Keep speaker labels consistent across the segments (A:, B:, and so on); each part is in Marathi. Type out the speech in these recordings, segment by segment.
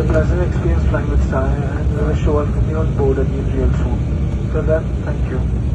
A: had a pleasant experience flying with Sky and we wish to welcome you on board again real soon. Till then, thank you.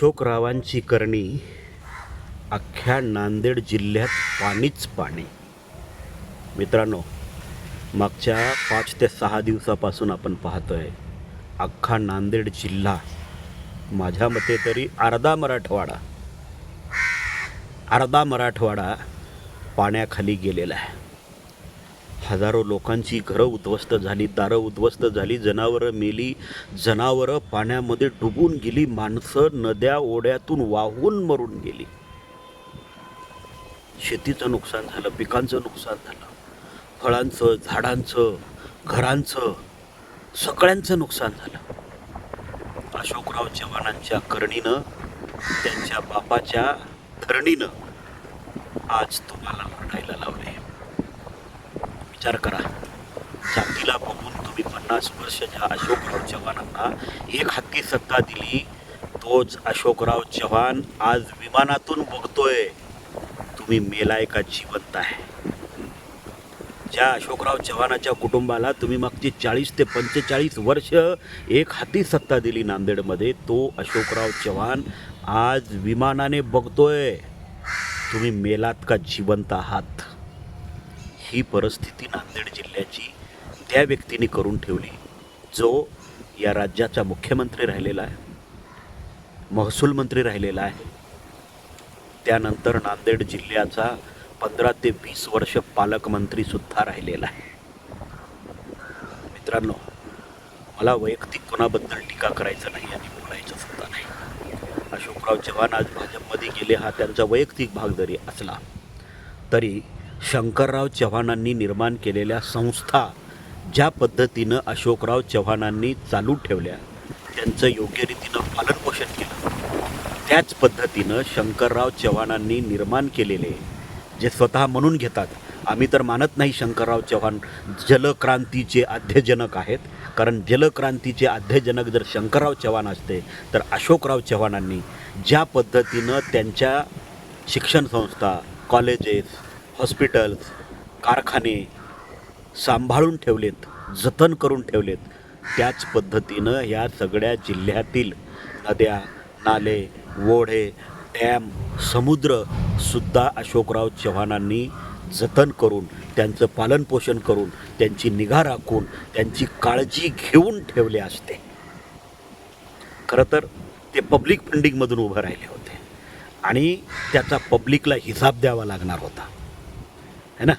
B: अशोकरावांची करणी अख्ख्या नांदेड जिल्ह्यात पाणीच पाणी. मित्रांनो मागच्या पाच ते सहा दिवसापासून आपण पाहतोय अख्खा नांदेड जिल्हा माझ्या मते तरी अर्धा मराठवाडा अर्धा मराठवाडा पाण्याखाली गेलेला आहे. हजारो लोकांची घरं उद्ध्वस्त झाली दारं उद्ध्वस्त झाली जनावरं मेली जनावरं पाण्यामध्ये डुबून गेली माणसं नद्या ओढ्यातून वाहून मरून गेली. शेतीचं नुकसान झालं पिकांचं नुकसान झालं फळांचं झाडांचं घरांचं सगळ्यांचं नुकसान झालं. अशोकराव चव्हाणांच्या करणीनं त्यांच्या बापाच्या धरणीनं आज तुम्हाला लढायला लावले. विचार करा. जातीला बघून तुम्ही पन्नास वर्षाच्या अशोकराव चव्हाणांना एक हक्की सत्ता दिली तोच अशोकराव चव्हाण आज विमानातून बघतोय. तुम्ही मेलाय का जिवंत आहे. ज्या अशोकराव चव्हाणाच्या कुटुंबाला तुम्ही मागची चाळीस ते पंचेचाळीस वर्ष एक हाती सत्ता दिली नांदेडमध्ये तो अशोकराव चव्हाण आज विमानाने बघतोय. तुम्ही मेलात का जिवंत आहात? ही परिस्थिती नांदेड जिल्ह्याची त्या व्यक्तीने करून ठेवली जो या राज्याचा मुख्यमंत्री राहिलेला आहे महसूल मंत्री राहिलेला आहे. त्यानंतर नांदेड जिल्ह्याचा पंधरा ते वीस वर्ष पालकमंत्रीसुद्धा राहिलेला आहे. मित्रांनो मला वैयक्तिक कोणाबद्दल टीका करायचं नाही आणि बोलायचं सुद्धा नाही. अशोकराव चव्हाण आज भाजपमध्ये गेले हा त्यांचा वैयक्तिक भाग जरी असला तरी शंकरराव चव्हाणांनी निर्माण केलेल्या संस्था ज्या पद्धतीनं अशोकराव चव्हाणांनी चालू ठेवल्या त्यांचं योग्य रीतीनं पालनपोषण केलं. त्याच पद्धतीनं शंकरराव चव्हाणांनी निर्माण केलेले जे स्वतः म्हणून घेतात. आम्ही तर मानत नाही शंकरराव चव्हाण जलक्रांतीचे आद्यजनक आहेत कारण जलक्रांतीचे आद्यजनक जर शंकरराव चव्हाण असते तर अशोकराव चव्हाणांनी ज्या पद्धतीनं त्यांच्या शिक्षण संस्था कॉलेजेस हॉस्पिटल्स कारखाने सांभाळून ठेवलेत जतन करून ठेवलेत. त्याच पद्धतीनं ह्या सगळ्या जिल्ह्यातील नद्या नाले ओढे डॅम समुद्रसुद्धा अशोकराव चव्हाणांनी जतन करून त्यांचं पालनपोषण करून त्यांची निगा राखून त्यांची काळजी घेऊन ठेवले असते. खरं तर ते पब्लिक फंडिंगमधून उभं राहिले होते. आणि त्याचा पब्लिकला हिसाब द्यावा लागणार होता. है ना?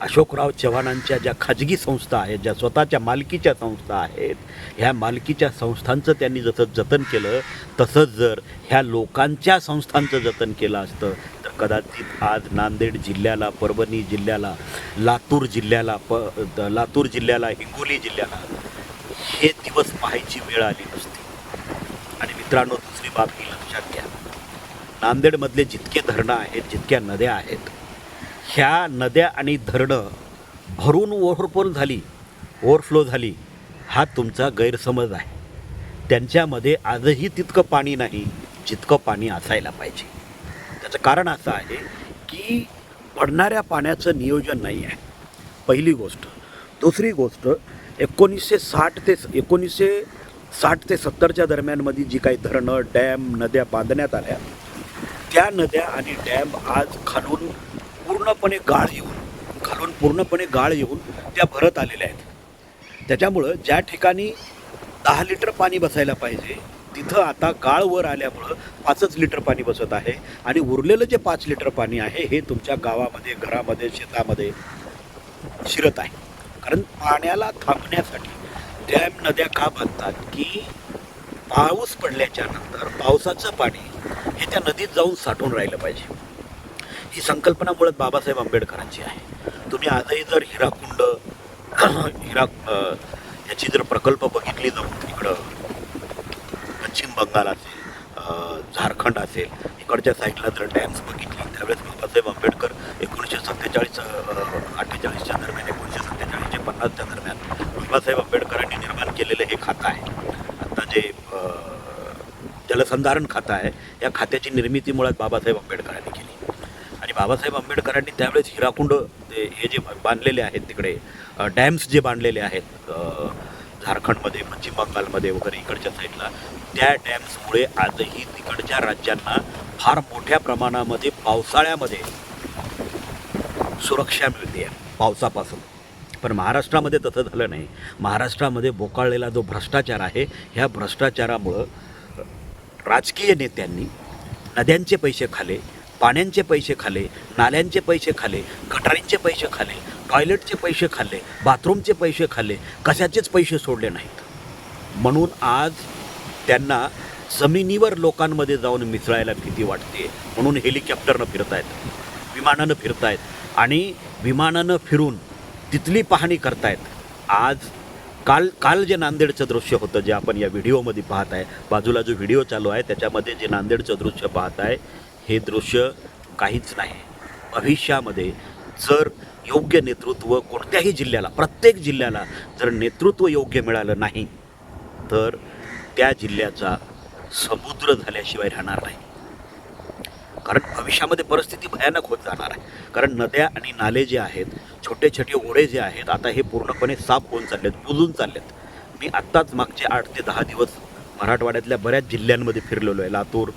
B: अशोकराव चव्हाणांच्या ज्या खाजगी संस्था आहेत ज्या स्वतःच्या मालकीच्या संस्था आहेत ह्या मालकीच्या संस्थांचं त्यांनी जसं जतन केलं तसंच जर ह्या लोकांच्या संस्थांचं जतन केलं असतं तर कदाचित आज नांदेड जिल्ह्याला परभणी जिल्ह्याला लातूर जिल्ह्याला प द- लातूर जिल्ह्याला हिंगोली जिल्ह्याला हे दिवस पाहायची वेळ आली नसती. आणि मित्रांनो दुसरी बाब ही लक्षात घ्या. नांदेडमधले जितके धरणं आहेत जितक्या नद्या आहेत ह्या नद्या आणि धरणं भरून ओव्हरफ्लो झाली ओव्हरफ्लो झाली हा तुमचा गैरसमज आहे. त्यांच्यामध्ये आजही तितकं पाणी नाही जितकं पाणी असायला पाहिजे. त्याचं कारण असं आहे की पडणाऱ्या पाण्याचं नियोजन नाही आहे. पहिली गोष्ट. दुसरी गोष्ट एकोणीसशे साठ ते एकोणीसशे साठ ते सत्तरच्या दरम्यानमध्ये जी काही धरणं डॅम नद्या बांधण्यात आल्या त्या नद्या आणि डॅम आज खालून पूर्णपणे गाळ येऊन खालून पूर्णपणे गाळ येऊन त्या भरत आलेल्या आहेत. त्याच्यामुळं ज्या ठिकाणी दहा लिटर पाणी बसायला पाहिजे तिथं आता गाळ वर आल्यामुळं पाचच लिटर पाणी बसत आहे आणि उरलेलं जे पाच लिटर पाणी आहे हे तुमच्या गावामध्ये घरामध्ये शेतामध्ये शिरत आहे. कारण पाण्याला थांबण्यासाठी डॅम नद्या का बांधतात की पाऊस पडल्याच्या नंतर पावसाचं पाणी हे त्या नदीत जाऊन साठून राहिलं पाहिजे. ही संकल्पना मुळात बाबासाहेब आंबेडकरांची आहे. तुम्ही आजही जर हिराकुंड हिरा याची जर प्रकल्प बघितली जाऊन इकडं पश्चिम बंगाल असेल झारखंड असेल इकडच्या साईडला जर डॅम्स बघितली त्यावेळेस बाबासाहेब आंबेडकर एकोणीसशे सत्तेचाळीस अठ्ठेचाळीसच्या दरम्यान एकोणीसशे सत्तेचाळीसचे पन्नासच्या दरम्यान बाबासाहेब आंबेडकरांनी निर्माण केलेलं हे खातं आहे. आता जे जलसंधारण खातं आहे या खात्याची निर्मिती मुळात बाबासाहेब आंबेडकर म्हणजे बाबासाहेब आंबेडकरांनी त्यावेळेस हिराकुंड ते हे जे बांधलेले आहेत तिकडे डॅम्स जे बांधलेले आहेत झारखंडमध्ये पश्चिम बंगालमध्ये वगैरे इकडच्या साईडला त्या डॅम्समुळे आजही तिकडच्या राज्यांना फार मोठ्या प्रमाणामध्ये पावसाळ्यामध्ये सुरक्षा मिळते पावसापासून. पण महाराष्ट्रामध्ये तसं झालं नाही. महाराष्ट्रामध्ये बोकाळलेला जो भ्रष्टाचार आहे ह्या भ्रष्टाचारामुळं राजकीय नेत्यांनी नद्यांचे पैसे खाले पाण्यांचे पैसे खाले नाल्यांचे पैसे खाले गटारींचे पैसे खाले टॉयलेटचे पैसे खाल्ले बाथरूमचे पैसे खाल्ले कशाचेच पैसे सोडले नाहीत. म्हणून आज त्यांना जमिनीवर लोकांमध्ये जाऊन मिसळायला भीती वाटते. म्हणून हेलिकॉप्टरनं फिरतायत विमानानं फिरतायत आणि विमानानं फिरून तिथली पाहणी करतायत. आज काल काल जे नांदेडचं दृश्य होतं जे आपण या व्हिडिओमध्ये पाहत आहे बाजूला जो व्हिडिओ चालू आहे त्याच्यामध्ये जे नांदेडचं दृश्य पाहत आहे हे दृश्य काहीच नाही. भविष्यामध्ये जर योग्य नेतृत्व कोणत्याही जिल्ह्याला प्रत्येक जिल्ह्याला जर नेतृत्व योग्य मिळालं नाही तर त्या जिल्ह्याचा समुद्र झाल्याशिवाय राहणार नाही. कारण भविष्यामध्ये परिस्थिती भयानक होत जाणार आहे. कारण नद्या आणि नाले जे आहेत छोटे छोटे ओढे जे आहेत आता हे पूर्णपणे साफ होऊन चाललेत बुजून चाललेत. मी आत्ताच मागचे आठ ते दहा दिवस मराठवाड्यातल्या बऱ्याच जिल्ह्यांमध्ये फिरलेलो आहे. लातूर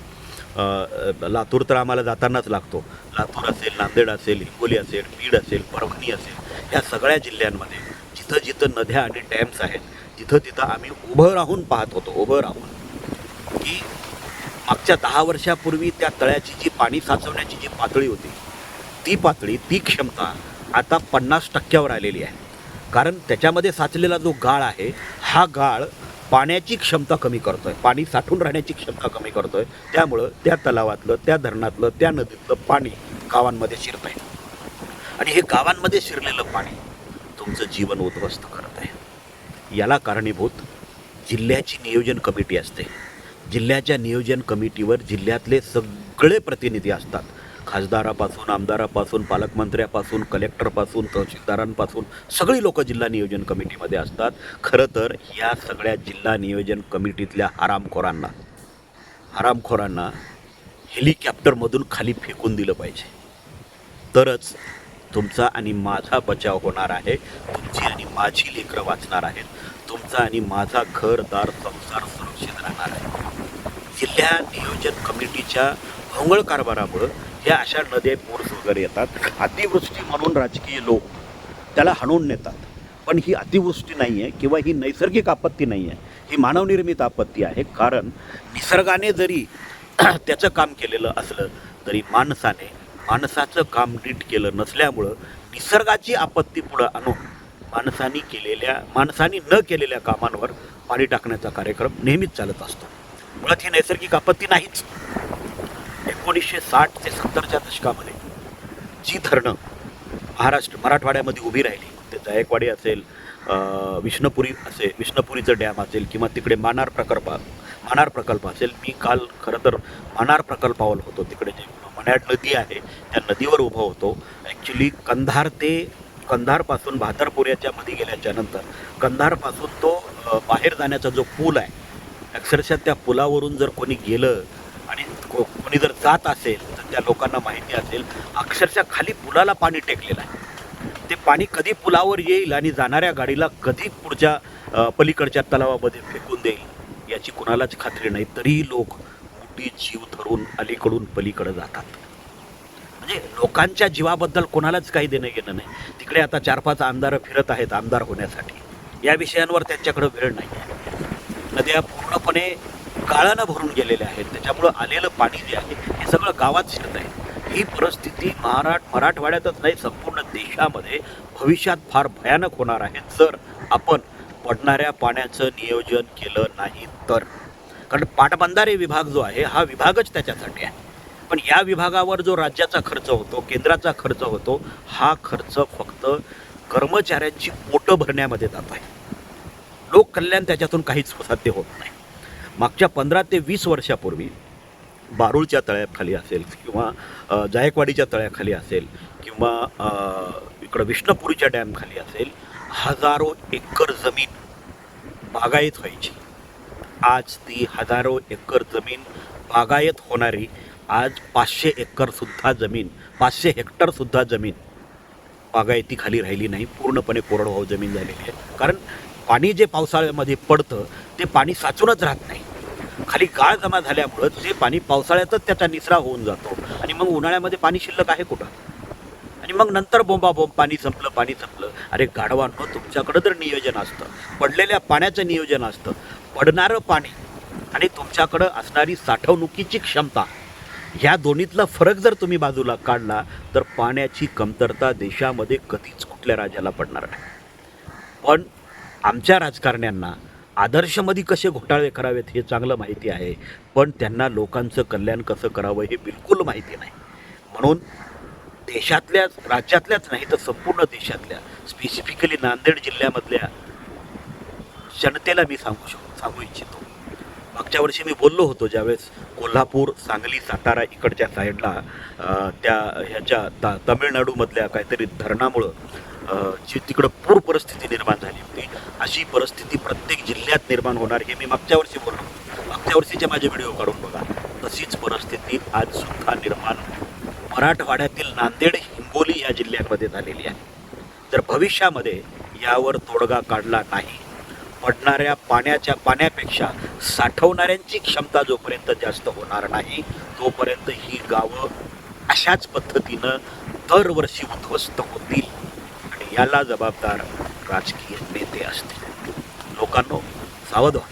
B: लातूर तर आम्हाला जातानाच लागतो. लातूर असेल नांदेड असेल हिंगोली असेल बीड असेल परभणी असेल या सगळ्या जिल्ह्यांमध्ये जिथं जिथं नद्या आणि डॅम्स आहेत तिथं तिथं आम्ही उभं राहून पाहत होतो उभं राहून. की मागच्या दहा वर्षापूर्वी त्या तळ्याची जी पाणी साचवण्याची जी पातळी होती ती पातळी ती क्षमता आता पन्नास टक्क्यावर आलेली आहे. कारण त्याच्यामध्ये साचलेला जो गाळ आहे हा गाळ पाण्याची क्षमता कमी करतोय. पाणी साठून राहण्याची क्षमता कमी करतोय. त्यामुळं त्या तलावातलं त्या धरणातलं त्या नदीतलं पाणी गावांमध्ये शिरत आहे आणि हे गावांमध्ये शिरलेलं पाणी तुमचं जीवन उद्ध्वस्त करत आहे. याला कारणीभूत जिल्ह्याची नियोजन कमिटी असते. जिल्ह्याच्या नियोजन कमिटीवर जिल्ह्यातले सगळे प्रतिनिधी असतात. खासदारापासून आमदारापासून पालकमंत्र्यापासून कलेक्टरपासून तहसीलदारांपासून सगळी लोक जिल्हा नियोजन कमिटीमध्ये असतात. खरं तर या सगळ्या जिल्हा नियोजन कमिटीतल्या आरामखोरांना आरामखोरांना हेलिकॉप्टरमधून खाली फेकून दिलं पाहिजे. तरच तुमचा आणि माझा बचाव होणार आहे. तुमची आणि माझी लेकरं वाचणार आहेत. तुमचा आणि माझा घरदार संसार सुरक्षित राहणार आहे. जिल्हा नियोजन कमिटीच्या भोंगळ कारभारामुळं या अशा नद्या पूर्स वगैरे येतात. अतिवृष्टी म्हणून राजकीय लोक त्याला हाणून नेतात. पण ही अतिवृष्टी नाही आहे किंवा ही नैसर्गिक आपत्ती नाही आहे ही मानवनिर्मित आपत्ती आहे. कारण निसर्गाने जरी त्याचं काम केलेलं असलं तरी माणसाने माणसाचं काम नीट केलं नसल्यामुळं निसर्गाची आपत्ती पुढं आणून माणसानी केलेल्या माणसानी न केलेल्या कामांवर पाणी टाकण्याचा कार्यक्रम नेहमीच चालत असतो. मुळात ही नैसर्गिक आपत्ती नाहीच. एकोणीसशे साठ ते सत्तरच्या दशकामध्ये जी धरणं महाराष्ट्र मराठवाड्यामध्ये उभी राहिली ते जायकवाडी असेल विष्णपुरी विष्णुपुरी असेल विष्णुपुरीचं डॅम असेल किंवा तिकडे मानार प्रकल्प मानार प्रकल्प असेल मी काल खरं तर मानार प्रकल्पावर होतो. तिकडे जे मन्याड नदी आहे त्या नदीवर उभं होतो. ॲक्च्युली कंधार ते कंधारपासून भातरपुऱ्याच्या मध्ये गेल्याच्यानंतर कंधारपासून तो बाहेर जाण्याचा जो पूल आहे अक्षरशः त्या पुलावरून जर कोणी गेलं कोणी जर जात असेल तर त्या लोकांना माहिती असेल अक्षरशः खाली पुलाला पाणी टेकलेलं आहे. ते पाणी कधी पुलावर येईल आणि जाणाऱ्या गाडीला कधी पुढच्या पलीकडच्या तलावामध्ये फेकून देईल याची कुणालाच खात्री नाही. तरीही लोक मोठी जीव धरून अलीकडून पलीकडे जातात. म्हणजे लोकांच्या जीवाबद्दल कोणालाच काही देणं घेणं नाही. तिकडे आता चार पाच आमदार फिरत आहेत आमदार होण्यासाठी. या विषयांवर त्यांच्याकडे वेळ नाही आहे नद्या पूर्णपणे गाळानं भरून गेलेले आहेत. त्याच्यामुळं आलेलं पाणी जे आहे हे सगळं गावात शिरत आहे. ही परिस्थिती महाराष्ट्र मराठवाड्यातच नाही संपूर्ण देशामध्ये भविष्यात फार भयानक होणार आहे. जर आपण पडणाऱ्या पाण्याचं नियोजन केलं नाही तर. कारण पाटबंधारे विभाग जो आहे हा विभागच त्याच्यासाठी आहे. पण या विभागावर जो राज्याचा खर्च होतो केंद्राचा खर्च होतो हा खर्च फक्त कर्मचाऱ्यांची पोटं भरण्यामध्ये जात आहे. लोककल्याण त्याच्यातून काहीच साध्य होत नाही. मागच्या पंधरा ते वीस वर्षापूर्वी बारूळच्या तळ्याखाली असेल किंवा जायकवाडीच्या तळ्याखाली असेल किंवा इकडं विष्णुपुरीच्या डॅमखाली असेल हजारो एकर जमीन बागायत व्हायची. आज ती हजारो एकर जमीन बागायत होणारी आज पाचशे एकरसुद्धा जमीन पाचशे हेक्टरसुद्धा जमीन बागायतीखाली राहिली नाही. पूर्णपणे कोरडवाहू जमीन झालेली आहे. कारण पाणी जे पावसाळ्यामध्ये पडतं ते पाणी साचूनच राहत नाही. खाली गाळ जमा झाल्यामुळं ते पाणी पावसाळ्यातच त्याचा निचरा होऊन जातो. आणि मग उन्हाळ्यामध्ये पाणी शिल्लक आहे कुठं? आणि मग नंतर बोंबाबोंब पाणी संपलं पाणी संपलं. अरे गाढवांनो तुमच्याकडं जर नियोजन असतं. पडलेल्या पाण्याचं नियोजन असतं. पडणारं पाणी आणि तुमच्याकडं असणारी साठवणुकीची क्षमता. ह्या दोन्हीतला फरक जर तुम्ही बाजूला काढला तर पाण्याची कमतरता देशामध्ये कधीच कुठल्या राज्याला पडणार नाही. पण आमच्या राजकारण्यांना आदर्शमध्ये कसे घोटाळे करावेत हे चांगलं माहिती आहे पण त्यांना लोकांचं कल्याण कसं करावं हे बिलकुल माहिती नाही. म्हणून देशातल्याच राज्यातल्याच नाही तर संपूर्ण देशातल्या स्पेसिफिकली नांदेड जिल्ह्यामधल्या जनतेला मी सांगू शक सांगू इच्छितो. मागच्या वर्षी मी बोललो होतो ज्यावेळेस कोल्हापूर सांगली सातारा इकडच्या साईडला त्या ह्याच्या ता तमिळनाडूमधल्या काहीतरी धरणामुळं जी तिकडं पूर परिस्थिती निर्माण झाली होती. अशी परिस्थिती प्रत्येक जिल्ह्यात निर्माण होणार हे मी मागच्या वर्षी बोललो. मागच्या वर्षीचे माझे व्हिडिओ काढून बघा. तशीच परिस्थिती आज सुद्धा निर्माण मराठवाड्यातील नांदेड हिंगोली या जिल्ह्यांमध्ये झालेली आहे. तर भविष्यामध्ये यावर तोडगा काढला नाही. पडणाऱ्या पाण्याच्या पाण्यापेक्षा साठवणाऱ्यांची क्षमता जोपर्यंत जास्त होणार नाही तोपर्यंत ही गावं अशाच पद्धतीनं दरवर्षी उद्ध्वस्त होतील. याला जबाबदार राजकीय नेते असतील. लोकांनो सावध व्हा.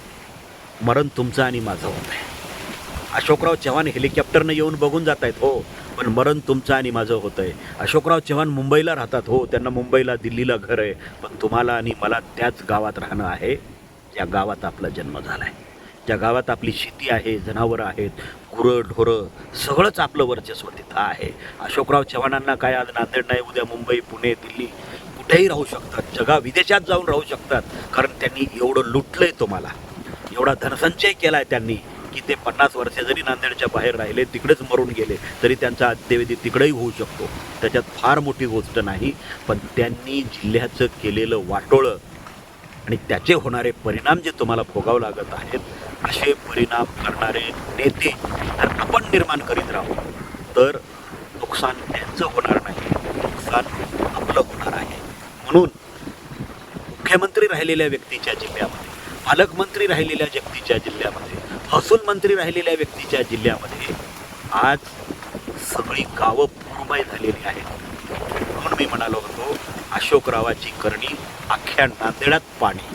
B: मरण तुमचं आणि माझं होत आहे. अशोकराव चव्हाण हेलिकॉप्टरनं येऊन बघून जात आहेत हो. पण मरण तुमचं आणि माझं होतं आहे. अशोकराव चव्हाण मुंबईला राहतात हो. त्यांना मुंबईला दिल्लीला घर आहे. पण तुम्हाला आणि मला त्याच गावात राहणं आहे ज्या गावात आपला जन्म झाला आहे ज्या गावात आपली शेती आहे जनावरं आहेत गुरं ढोरं सगळंच आपलं वर्चस्व तिथं आहे. अशोकराव चव्हाणांना काय आज नांदेड नाही उद्या मुंबई पुणे दिल्ली कुठेही राहू शकतात. जगा विदेशात जाऊन राहू शकतात. कारण त्यांनी एवढं लुटलंय तुम्हाला. एवढा धनसंचय केलाय त्यांनी की ते पन्नास वर्षे जरी नांदेडच्या बाहेर राहिले तिकडेच मरून गेले तरी त्यांचा अद्यविधी तिकडेही होऊ शकतो. त्याच्यात फार मोठी गोष्ट नाही पण त्यांनी जिल्ह्याचं केलेलं वाटोळं आणि त्याचे होणारे परिणाम जे तुम्हाला भोगावं लागत आहेत असे परिणाम करणारे नेते जर आपण निर्माण करीत राहू तर नुकसान त्यांचं होणार नाही नुकसान आपलं होणार आहे म्हणून मुख्यमंत्री राहिलेल्या व्यक्तीच्या जिल्ह्यामध्ये पालकमंत्री राहिलेल्या व्यक्तीच्या जिल्ह्यामध्ये महसूल मंत्री राहिलेल्या व्यक्तीच्या जिल्ह्यामध्ये आज सगळी गावं पूर्मय झालेली आहेत. म्हणून मी म्हणालो होतो अशोकरावाची करणी अख्ख्या नांदेडात पाणी.